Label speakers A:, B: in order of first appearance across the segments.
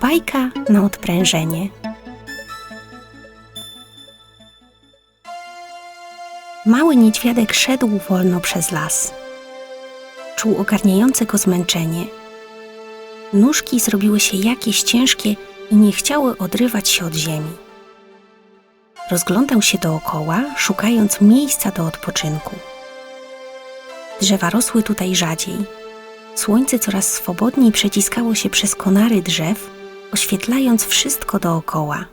A: Bajka na odprężenie. Mały niedźwiadek szedł wolno przez las. Czuł ogarniające go zmęczenie. Nóżki zrobiły się jakieś ciężkie i nie chciały odrywać się od ziemi. Rozglądał się dookoła, szukając miejsca do odpoczynku. Drzewa rosły tutaj rzadziej. Słońce coraz swobodniej przeciskało się przez konary drzew, oświetlając wszystko dookoła.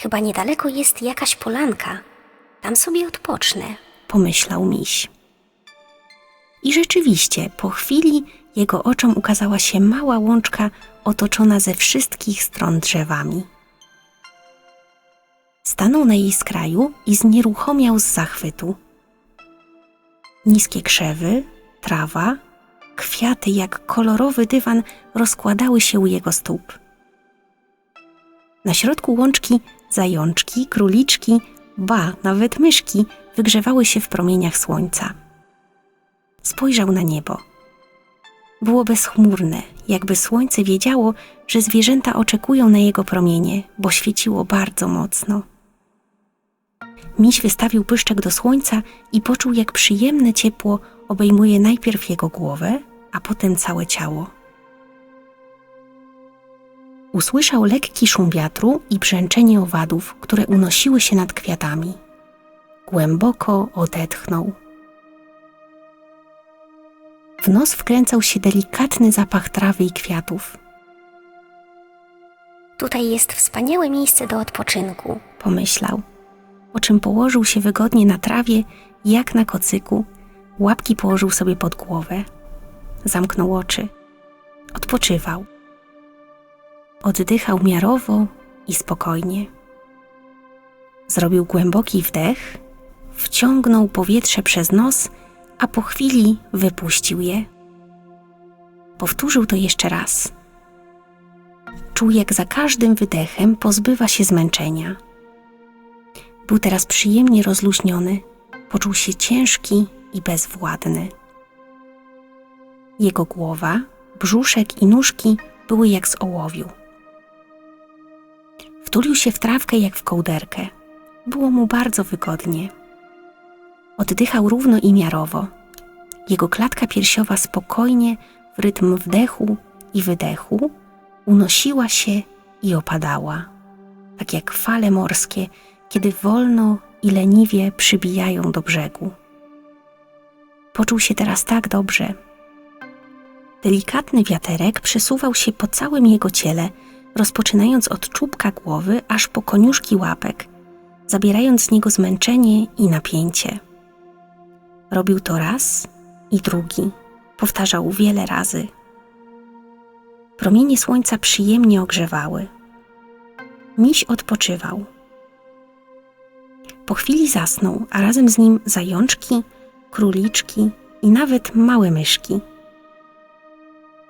B: Chyba niedaleko jest jakaś polanka. Tam sobie odpocznę.
A: pomyślał miś. I rzeczywiście, po chwili jego oczom ukazała się mała łączka otoczona ze wszystkich stron drzewami. Stanął na jej skraju i znieruchomiał z zachwytu. Niskie krzewy, trawa, kwiaty jak kolorowy dywan rozkładały się u jego stóp. Na środku łączki zajączki, króliczki, ba, nawet myszki wygrzewały się w promieniach słońca. Spojrzał na niebo. Było bezchmurne, jakby słońce wiedziało, że zwierzęta oczekują na jego promienie, bo świeciło bardzo mocno. Miś wystawił pyszczek do słońca i poczuł, jak przyjemne ciepło obejmuje najpierw jego głowę, a potem całe ciało. Usłyszał lekki szum wiatru i brzęczenie owadów, które unosiły się nad kwiatami. Głęboko odetchnął. W nos wkręcał się delikatny zapach trawy i kwiatów.
B: Tutaj jest wspaniałe miejsce do odpoczynku.
A: Pomyślał, po czym położył się wygodnie na trawie, jak na kocyku, łapki położył sobie pod głowę. Zamknął oczy. Odpoczywał. Oddychał miarowo i spokojnie. Zrobił głęboki wdech, wciągnął powietrze przez nos, a po chwili wypuścił je. Powtórzył to jeszcze raz. Czuł, jak za każdym wydechem pozbywa się zmęczenia. Był teraz przyjemnie rozluźniony, poczuł się ciężki i bezwładny. Jego głowa, brzuszek i nóżki były jak z ołowiu. Wtulił się w trawkę jak w kołderkę. Było mu bardzo wygodnie. Oddychał równo i miarowo. Jego klatka piersiowa spokojnie, w rytm wdechu i wydechu, unosiła się i opadała, tak jak fale morskie, kiedy wolno i leniwie przybijają do brzegu. Poczuł się teraz tak dobrze. Delikatny wiaterek przesuwał się po całym jego ciele, rozpoczynając od czubka głowy aż po koniuszki łapek, zabierając z niego zmęczenie i napięcie. Robił to raz i drugi, powtarzał wiele razy. Promienie słońca przyjemnie ogrzewały. Miś odpoczywał. Po chwili zasnął, a razem z nim zajączki, króliczki i nawet małe myszki.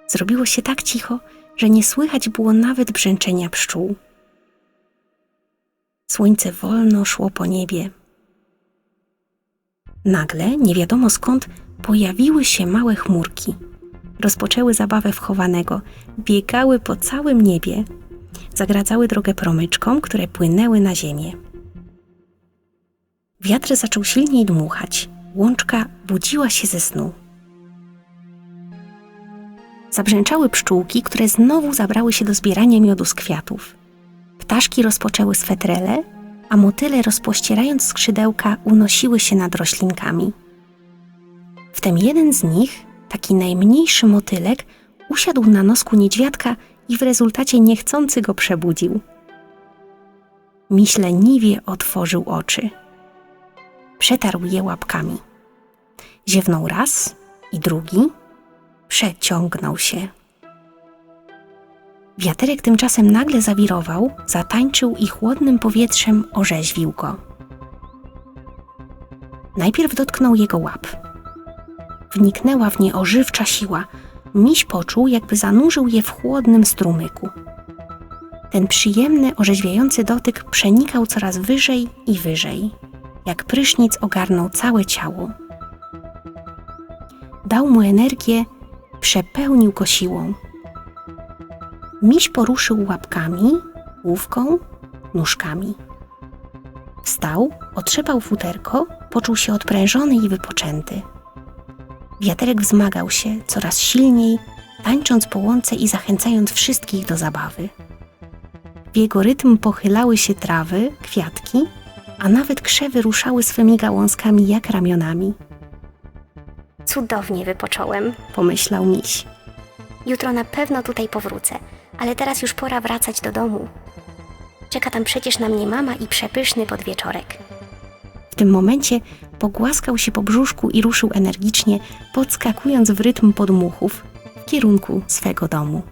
A: Zrobiło się tak cicho, że nie słychać było nawet brzęczenia pszczół. Słońce wolno szło po niebie. Nagle, nie wiadomo skąd, pojawiły się małe chmurki. Rozpoczęły zabawę wchowanego, biegały po całym niebie, zagradzały drogę promyczkom, które płynęły na ziemię. Wiatr zaczął silniej dmuchać, łączka budziła się ze snu. Zabrzęczały pszczółki, które znowu zabrały się do zbierania miodu z kwiatów. Ptaszki rozpoczęły swetrele, a motyle rozpościerając skrzydełka unosiły się nad roślinkami. Wtem jeden z nich, taki najmniejszy motylek, usiadł na nosku niedźwiadka i w rezultacie niechcący go przebudził. Miś leniwie otworzył oczy. Przetarł je łapkami. Ziewnął raz i drugi, przeciągnął się. Wiaterek tymczasem nagle zawirował, zatańczył i chłodnym powietrzem orzeźwił go. Najpierw dotknął jego łap. Wniknęła w nie ożywcza siła. Miś poczuł, jakby zanurzył je w chłodnym strumyku. Ten przyjemny, orzeźwiający dotyk przenikał coraz wyżej i wyżej. Jak prysznic ogarnął całe ciało. Dał mu energię, przepełnił go siłą. Miś poruszył łapkami, główką, nóżkami. Wstał, otrzepał futerko, poczuł się odprężony i wypoczęty. Wiaterek wzmagał się coraz silniej, tańcząc po łące i zachęcając wszystkich do zabawy. W jego rytm pochylały się trawy, kwiatki, a nawet krzewy ruszały swymi gałązkami jak ramionami,
B: Cudownie wypocząłem.
A: pomyślał miś.
B: Jutro na pewno tutaj powrócę, ale teraz już pora wracać do domu. Czeka tam przecież na mnie mama i przepyszny podwieczorek.
A: W tym momencie pogłaskał się po brzuszku i ruszył energicznie, podskakując w rytm podmuchów w kierunku swego domu.